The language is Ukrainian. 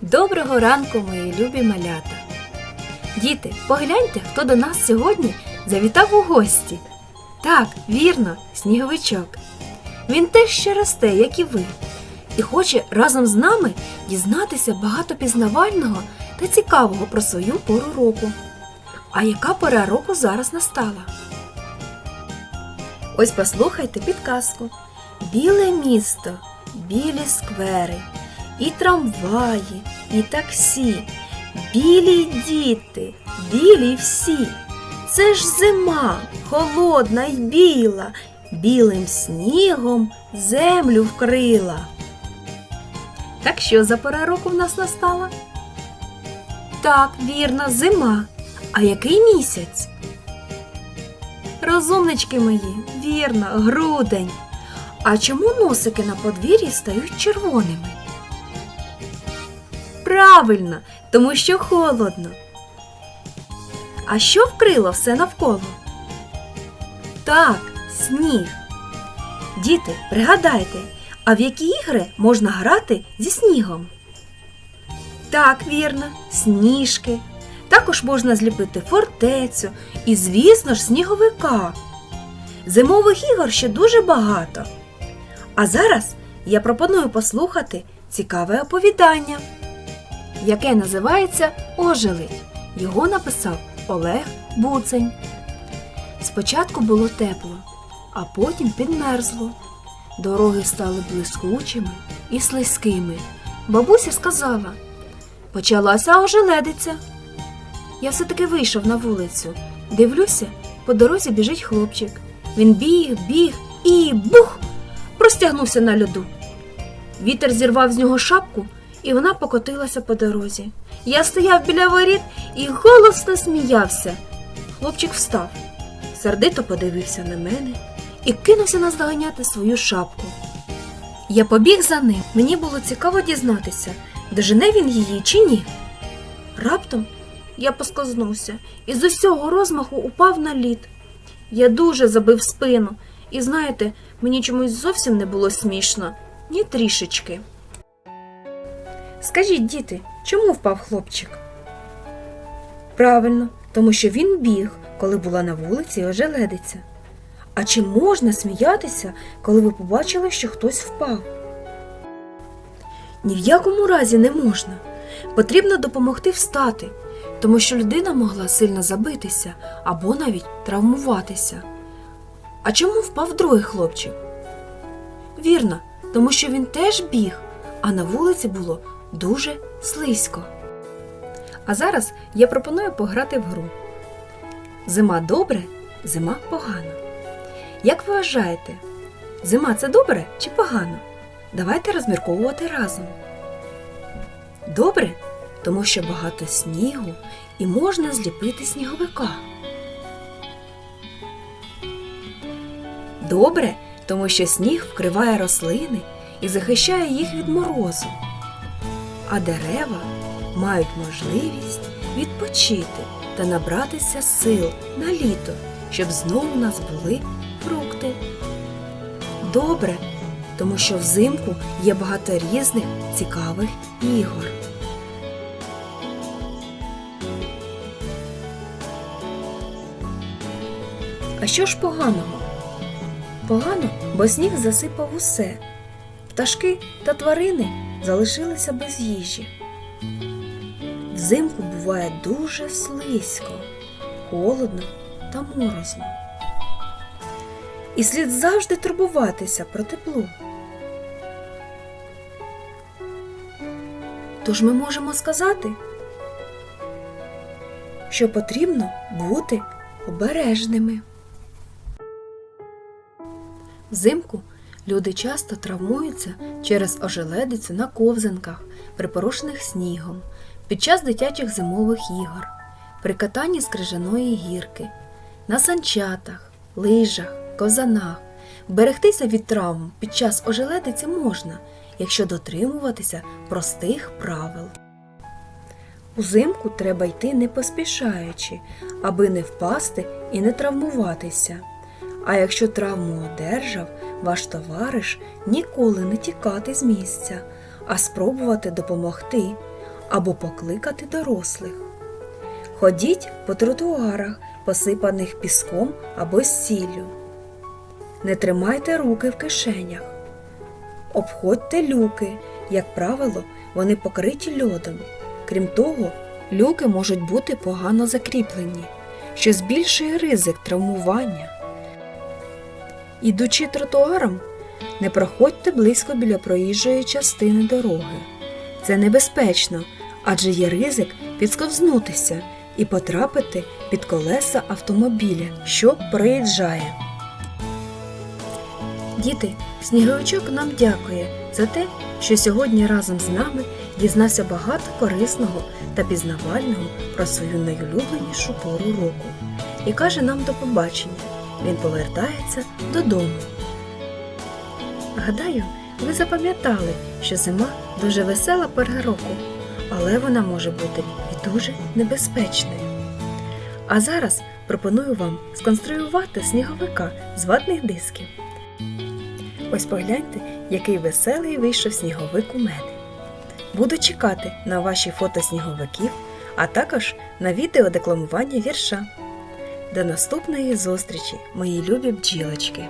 Доброго ранку, мої любі малята! Діти, погляньте, хто до нас сьогодні завітав у гості. Так, вірно, сніговичок. Він теж ще росте, як і ви, і хоче разом з нами дізнатися багато пізнавального та цікавого про свою пору року. А яка пора року зараз настала? Ось послухайте підказку. Біле місто, білі сквери, і трамваї, і таксі, білі діти, білі всі. Це ж зима, холодна й біла, білим снігом землю вкрила. Так що за пора року в нас настала? Так, вірно, зима. А який місяць? Розумнички мої, вірно, грудень. А чому носики на подвір'ї стають червоними? Правильно, тому що холодно. А що вкрило все навколо? Так, сніг. Діти, пригадайте, а в які ігри можна грати зі снігом? Так, вірно, сніжки. Також можна зліпити фортецю і, звісно ж, сніговика. Зимових ігор ще дуже багато. А зараз я пропоную послухати цікаве оповідання, яке називається Ожеледь. Його написав Олег Буцень. Спочатку було тепло, а потім підмерзло. Дороги стали блискучими і слизькими. Бабуся сказала: почалася ожеледиця. Я все-таки вийшов на вулицю. Дивлюся, по дорозі біжить хлопчик. Він біг, біг і бух! простягнувся на льоду. Вітер зірвав з нього шапку, і вона покотилася по дорозі. Я стояв біля воріт і голосно сміявся. Хлопчик встав, сердито подивився на мене і кинувся наздоганяти свою шапку. Я побіг за ним. Мені було цікаво дізнатися, дожене він її чи ні. Раптом я поскознувся і з усього розмаху упав на лід. Я дуже забив спину, і знаєте, мені чомусь зовсім не було смішно, ні трішечки. Скажіть, діти, чому впав хлопчик? Правильно, тому що він біг, коли була на вулиці ожеледиця. А чи можна сміятися, коли ви побачили, що хтось впав? Ні в якому разі не можна. Потрібно допомогти встати, тому що людина могла сильно забитися або навіть травмуватися. А чому впав другий хлопчик? Вірно, тому що він теж біг, а на вулиці було дуже слизько. А зараз я пропоную пограти в гру. Зима добре, зима погано. Як ви вважаєте, зима це добре чи погано? Давайте розмірковувати разом. Добре, тому що багато снігу і можна зліпити сніговика. Добре, тому що сніг вкриває рослини і захищає їх від морозу. А дерева мають можливість відпочити та набратися сил на літо, щоб знову у нас були фрукти. Добре, тому що взимку є багато різних цікавих ігор. А що ж поганого? Погано, бо сніг засипав усе. Пташки та тварини залишилися без їжі. Взимку буває дуже слизько, холодно та морозно. І слід завжди турбуватися про тепло. Тож ми можемо сказати, що потрібно бути обережними. Взимку люди часто травмуються через ожеледицю на ковзанках, припорошених снігом, під час дитячих зимових ігор, при катанні з крижаної гірки, на санчатах, лижах, ковзанах. Берегтися від травм під час ожеледиці можна, якщо дотримуватися простих правил. Узимку треба йти не поспішаючи, аби не впасти і не травмуватися. А якщо травму одержав, ваш товариш ніколи не тікати з місця, а спробувати допомогти або покликати дорослих. Ходіть по тротуарах, посипаних піском або сіллю. Не тримайте руки в кишенях. Обходьте люки, як правило, вони покриті льодом. Крім того, люки можуть бути погано закріплені, що збільшує ризик травмування. Ідучи тротуаром, не проходьте близько біля проїжджої частини дороги. Це небезпечно, адже є ризик підсковзнутися і потрапити під колеса автомобіля, що проїжджає. Діти, сніговичок нам дякує за те, що сьогодні разом з нами дізнався багато корисного та пізнавального про свою найулюбленішу пору року і каже нам до побачення. Він повертається додому. Гадаю, ви запам'ятали, що зима дуже весела пора року, але вона може бути і дуже небезпечною. А зараз пропоную вам сконструювати сніговика з ватних дисків. Ось погляньте, який веселий вийшов сніговик у мене. Буду чекати на ваші фото сніговиків, а також на відео декламування вірша. До наступної зустрічі, мої любі бджілочки!